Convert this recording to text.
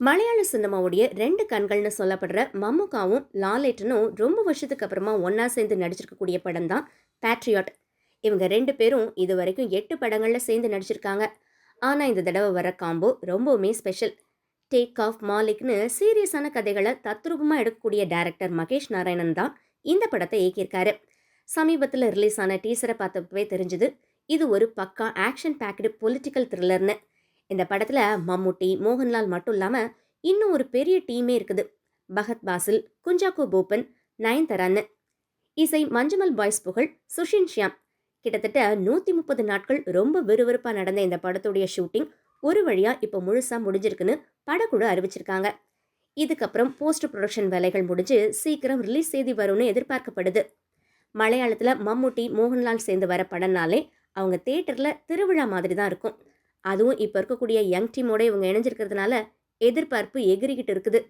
மலையாள சினிமாவுடைய ரெண்டு கண்கள்னு சொல்லப்படுற மம்முக்காவும் லாலேட்டனும் ரொம்ப வருஷத்துக்கு அப்புறமா ஒன்றா சேர்ந்து நடிச்சிருக்கக்கூடிய படம் தான் பேட்ரியாட் இவங்க ரெண்டு பேரும் இது வரைக்கும் எட்டு படங்களில் சேர்ந்து நடிச்சிருக்காங்க. ஆனால் இந்த தடவை வர காம்போ ரொம்பவுமே ஸ்பெஷல் டேக் ஆஃப் மாலிக்னு சீரியஸான கதைகளை தத்ரூபமாக எடுக்கக்கூடிய டேரக்டர் மகேஷ் நாராயணன் தான் இந்த படத்தை இயக்கியிருக்காரு. சமீபத்தில் ரிலீஸ் ஆன டீசரை பார்த்தப்பவே தெரிஞ்சுது இது ஒரு பக்கா ஆக்ஷன் பேக்டு பொலிட்டிக்கல் த்ரில்லர்னு இந்த படத்தில் மம்முட்டி மோகன்லால் மட்டும் இல்லாமல் இன்னும் ஒரு பெரிய டீமே இருக்குது. பகத் பாசில் குஞ்சாக்கோ போப்பன் நயன்தரான்னு இசை மஞ்சுமல் பாய்ஸ் புகழ் சுஷின் ஷியாம். கிட்டத்தட்ட நூற்றி முப்பது நாட்கள் ரொம்ப விறுவிறுப்பாக நடந்த இந்த படத்துடைய ஷூட்டிங் ஒரு வழியாக இப்போ முழுசாக முடிஞ்சிருக்குன்னு படக்குழு அறிவிச்சிருக்காங்க. இதுக்கப்புறம் போஸ்ட் ப்ரொடக்ஷன் வேலைகள் முடிஞ்சு சீக்கிரம் ரிலீஸ் செய்தி வரும்னு எதிர்பார்க்கப்படுது. மலையாளத்தில் மம்முட்டி மோகன்லால் சேர்ந்து வர படம்னாலே அவங்க தேட்டரில் திருவிழா மாதிரி தான் இருக்கும். அதுவும் இப்போ இருக்கக்கூடிய யங் டீமோட இவங்க இணைஞ்சிருக்கிறதுனால எதிர்பார்ப்பு எகிரிக்கிட்டு இருக்குது.